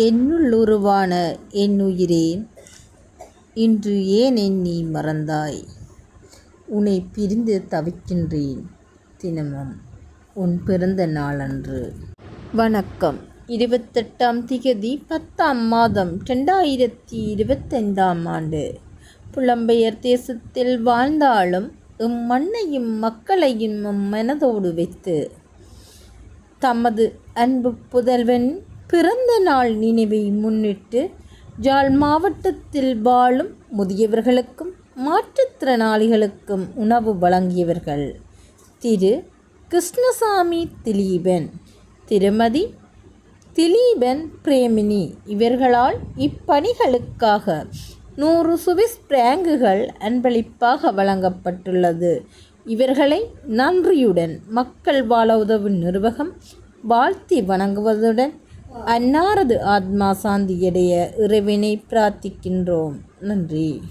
என்னுள் உருவான இன்று ஏன் எண்ணி மறந்தாய்? உன்னை பிரிந்து தவிக்கின்றேன் தினமும் உன் பிறந்த நாளன்று. வணக்கம். இருபத்தெட்டாம் திகதி பத்தாம் மாதம் ரெண்டாயிரத்தி இருபத்தைந்தாம் ஆண்டு. புலம்பெயர் தேசத்தில் வாழ்ந்தாலும் எம் மண்ணையும் மக்களையும் மனதோடு வைத்து தமது அன்பு புதல்வன் பிறந்த நாள் நினைவை முன்னிட்டு ஜாழ் மாவட்டத்தில் வாழும் முதியவர்களுக்கும் மாற்றுத்திறனாளிகளுக்கும் உணவு வழங்கியவர்கள் திரு. கிருஷ்ணசாமி திலீபன் திருமதி திலீபன் பிரேமினி. இவர்களால் இப்பணிகளுக்காக நூறு சுவிஸ் பிராங்குகள் அன்பளிப்பாக வழங்கப்பட்டுள்ளது. இவர்களை நன்றியுடன் மக்கள் வாழ உதவும் நிர்வாகம் வாழ்த்தி வணங்குவதுடன் அன்னாரது ஆத்மா சாந்தியடைய இறைவனை பிரார்த்திக்கின்றோம். நன்றி.